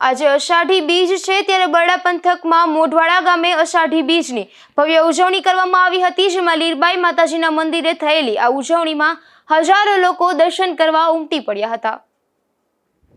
આજે અષાઢી બીજ છે ત્યારે બરડા પંથકમાં મોઢવાડા ગામે અષાઢી બીજની ભવ્ય ઉજવણી કરવામાં આવી હતી, જેમાં લીરબાઈ માતાજીના મંદિરે થયેલી આ ઉજવણીમાં હજારો લોકો દર્શન કરવા ઉમટી પડ્યા હતા.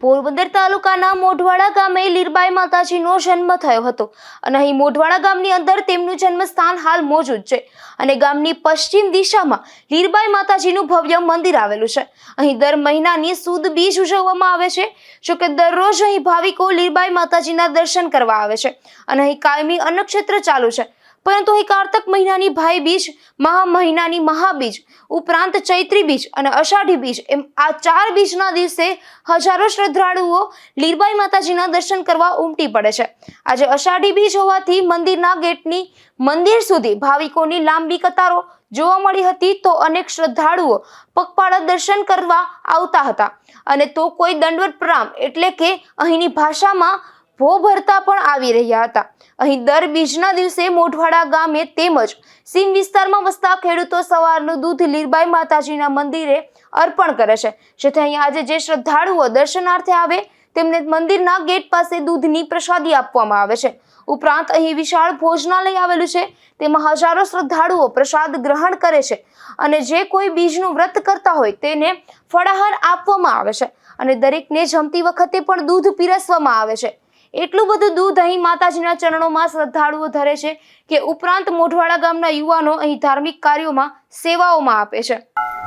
પોરબંદર તાલુકાના મોઢવાડા ગામે લીરબાઈ માતાજીનો જન્મ થયો હતો. અને અહીં મોઢવાડા ગામની અંદર તેમનું જન્મસ્થાન હાલ મોજૂદ છે. અને ગામની પશ્ચિમ દિશામાં લીરબાઈ માતાજીનું ભવ્ય મંદિર આવેલું છે. અહીં દર મહિનાની સુદ બીજ ઉજવવામાં આવે છે. જો કે દરરોજ અહીં ભાવિકો લીરબાઈ માતાજીના દર્શન કરવા આવે છે. અને અહીં કાયમી અન્નક્ષેત્ર ચાલુ છે. પરંતુ અહીં કારતક મહિનાની ભાઈ બીજ, મહા મહિનાની મહાબીજ ઉપરાંત ચૈત્રી બીજ અને અષાઢી બીજ એમ આ ચાર બીજના દિવસે હજારો શ્રદ્ધાળુઓ લીરબાઈ માતાજીના દર્શન કરવા ઉમટી પડે છે. આજે અષાઢી બીજ હોવાથી મંદિરના ગેટની મંદિર સુધી ભાવિકોની લાંબી કતારો જોવા મળી હતી તો અનેક શ્રદ્ધાળુઓ પગપાળા દર્શન કરવા આવતા હતા. અને તો કોઈ દંડવત પ્રામ એટલે કે અહીંની ભાષામાં ભો ભરતા પણ આવી રહ્યા હતા. અહીં દર બીજના દિવસે મોઢવાડા ગામે તેમજ સીમ વિસ્તારમાં વસતા ખેડૂતો સવારનું દૂધ લીરબાઈ માતાજીના મંદિરે અર્પણ કરે છે. જેથી અહીં આજે જે શ્રદ્ધાળુઓ દર્શનાર્થે આવે, તેમને મંદિરના ગેટ પાસે દૂધની પ્રસાદી આપવામાં આવે છે. ઉપરાંત અહીં વિશાળ ભોજનાલય આવેલું છે. તેમાં હજારો શ્રદ્ધાળુઓ પ્રસાદ ગ્રહણ કરે છે અને જે કોઈ બીજનું વ્રત કરતા હોય તેને ફળાહાર આપવામાં આવે છે અને દરેકને જમતી વખતે પણ દૂધ પીરસવામાં આવે છે. એટલું બધું દૂધ અહીં માતાજીના ચરણોમાં શ્રદ્ધાળુઓ ધરે છે કે ઉપરાંત મોઢવાડા ગામના યુવાનો અહીં ધાર્મિક કાર્યોમાં સેવાઓમાં આપે છે.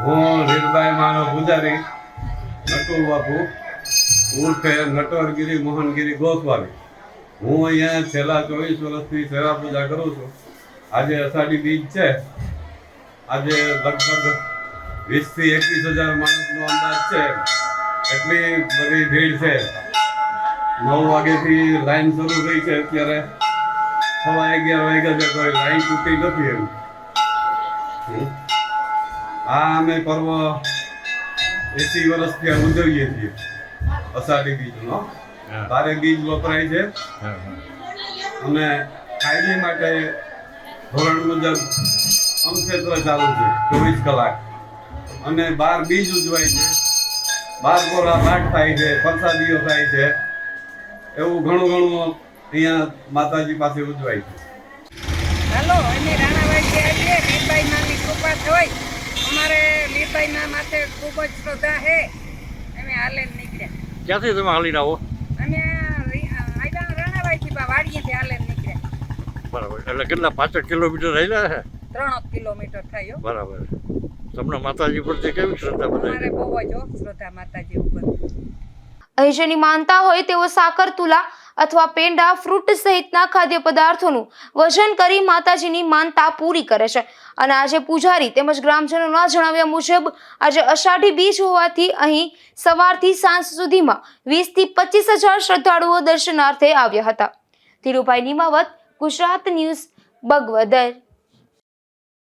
હું લીલબાઈ માનો પૂજારી નટુ બાપુ, ઉર્ફે હું અહીંયા છેલ્લા ચોવીસ વર્ષથી સેવા પૂજા કરું છું. આજે અષાઢી બીજ છે. આજે લગભગ વીસથી એકવીસ હજાર માણસનો અંદાજ છે. એટલી બધી ભીડ છે. નવ વાગ્યાથી લાઈન શરૂ થઈ છે અત્યારે. સવા અગિયાર વાગ્યા છે કોઈ લાઈન તૂટી નથી એમ. આ અમે પર્વ એસી વર્ષથી અમે ઉજવીએ છીએ. અષાઢી બીજનો. તારે બીજ વપરાય છે. અને કાયમી માટે ધોરણ મુજબ અમક્ષેત્ર ચાલુ છે ચોવીસ કલાક. અને બાર બીજ ઉજવાય છે. બાર કોરા લાટ થાય છે પ્રસાદીઓ થાય છે. એવું ઘણું ઘણું અહીંયા માતાજી પાસે ઉજવાય છે. હાલો અમે રાણાવાડી આવીએ. લીરબાઈ નાની કૃપા થઈ અમારે લીરબાઈ ના માથે ખૂબ જ શ્રદ્ધા છે. અમે હાલે નીકળ્યા. ક્યાંથી તમે હાલીને આવો અમે આયલા રાણાવાડીથી પા વાડીએથી હાલે નીકળ્યા. બરાબર. એટલે કેટલા પાંચેક કિલોમીટર રહેલા છે? ત્રણ કિલોમીટર થયો. બરાબર. તમને માતાજી પ્રત્યે કેવી શ્રદ્ધા બધા બહુ જ હો શ્રદ્ધા માતાજી ઉપર. અહીં જેની માનતા હોય તેઓ સાકર, તુલા અથવા પેંડા, ફ્રૂટ સહિતના ખાદ્ય પદાર્થોનું વજન કરી માતાજીની માનતા પૂરી કરે છે. અને આજે પૂજારી તેમજ ગ્રામજનોના જણાવ્યા મુજબ, આજે અષાઢી બીજ હોવાથી અહીં સવારથી સાંજ સુધીમાં વીસથી પચીસ હજાર શ્રદ્ધાળુઓ દર્શનાર્થે આવ્યા હતા. ધીરુભાઈ નિમાવત, ગુજરાત ન્યૂઝ, બગવદર.